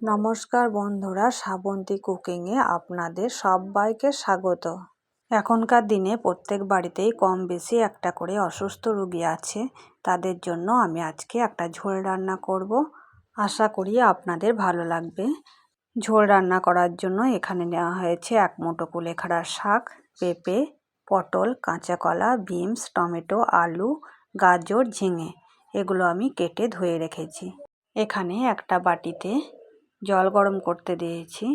নমস্কার বন্ধুরা, শ্রাবন্তী কুকিংয়ে আপনাদের সবাইকে স্বাগত। এখনকার দিনে প্রত্যেক বাড়িতেই কম বেশি একটা করে অসুস্থ রুগী আছে। তাদের জন্য আমি আজকে একটা ঝোল রান্না করব। আশা করি আপনাদের ভালো লাগবে। ঝোল রান্না করার জন্য এখানে নেওয়া হয়েছে এক মুঠো কুলেখাড়ার শাক, পেঁপে, পটল কাঁচা কলা বিনস, টমেটো, আলু, গাজর, ঝিঙে। এগুলো আমি কেটে ধুয়ে রেখেছি। এখানে একটা বাটিতে জল গরম করতে দিয়েছি।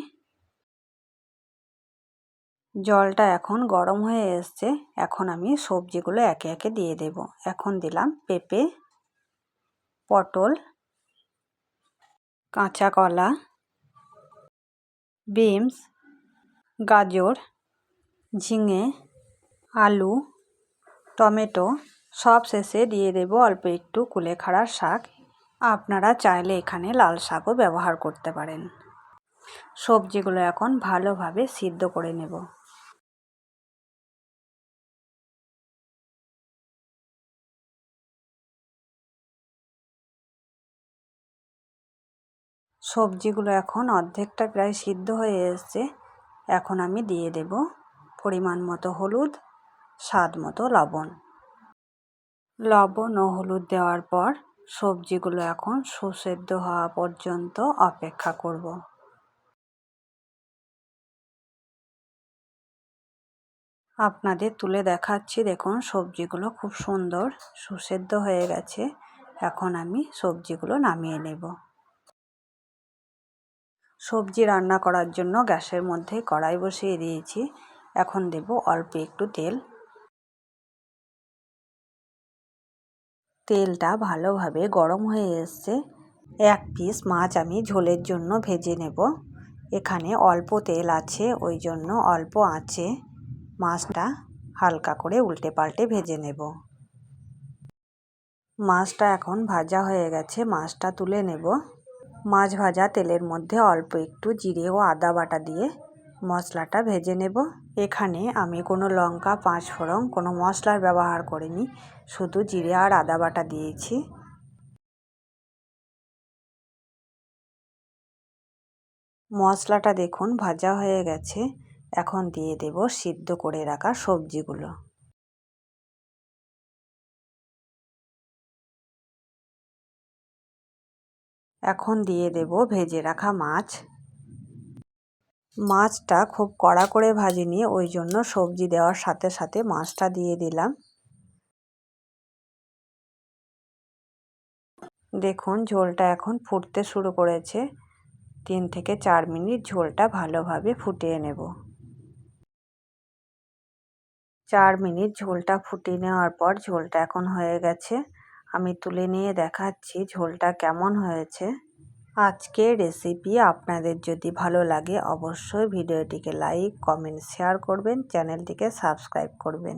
জলটা এখন গরম হয়ে এসছে। এখন আমি সবজিগুলো একে একে দিয়ে দেব। এখন দিলাম পেঁপে, পটল, কাঁচা কলা, বিনস, গাজর, ঝিঙে, আলু, টমেটো, সব শেষে দিয়ে দেব অল্প একটু কুলেখাড়ার শাক। আপনারা চাইলে এখানে লাল শাকও ব্যবহার করতে পারেন। সবজিগুলো এখন ভালোভাবে সিদ্ধ করে নেব। সবজিগুলো এখন অর্ধেকটা প্রায় সিদ্ধ হয়ে এসছে। এখন আমি দিয়ে দেব পরিমাণ মতো হলুদ, স্বাদ মতো লবণ। লবণ ও হলুদ দেওয়ার পর সবজিগুলো এখন সুসেদ্ধ হওয়া পর্যন্ত অপেক্ষা করব। আপনাদের তুলে দেখাচ্ছি, দেখুন সবজিগুলো খুব সুন্দর সুসেদ্ধ হয়ে গেছে। এখন আমি সবজিগুলো নামিয়ে নেব। সবজি রান্না করার জন্য গ্যাসের মধ্যে কড়াই বসিয়ে দিয়েছি। এখন দেব অল্প একটু তেল। তেলটা ভালোভাবে গরম হয়ে এসছে। এক পিস মাছ আমি ঝোলের জন্য ভেজে নেব। এখানে অল্প তেল আছে, ওই জন্য অল্প আঁচে মাছটা হালকা করে উল্টে পাল্টে ভেজে নেব। মাছটা এখন ভাজা হয়ে গেছে, মাছটা তুলে নেব। মাছ ভাজা তেলের মধ্যে অল্প একটু জিরে ও আদা বাটা দিয়ে মশলাটা ভেজে নেব। এখানে আমি কোনো লঙ্কা, পাঁচ ফোড়ন, কোনো মশলার ব্যবহার করিনি। শুধু জিরে আর আদা বাটা দিয়েছি। মশলাটা দেখুন ভাজা হয়ে গেছে। এখন দিয়ে দেব সিদ্ধ করে রাখা সবজিগুলো। এখন দিয়ে দেব ভেজে রাখা মাছ। মাছটা খুব কড়া করে ভাজিনি ওই জন্য সবজি দেওয়ার সাথে সাথে মাছটা দিয়ে দিলাম। দেখুন, ঝোলটা এখন ফুটতে শুরু করেছে। তিন থেকে চার মিনিট ঝোলটা ভালোভাবে ফুটিয়ে নেব। চার মিনিট ঝোলটা ফুটিয়ে নেওয়ার পর ঝোলটা এখন হয়ে গেছে। আমি তুলে নিয়ে দেখাচ্ছি ঝোলটা কেমন হয়েছে। আজকের রেসিপি আপনাদের যদি ভালো লাগে, অবশ্যই ভিডিওটিকে লাইক কমেন্ট শেয়ার করবেন চ্যানেলটিকে সাবস্ক্রাইব করবেন।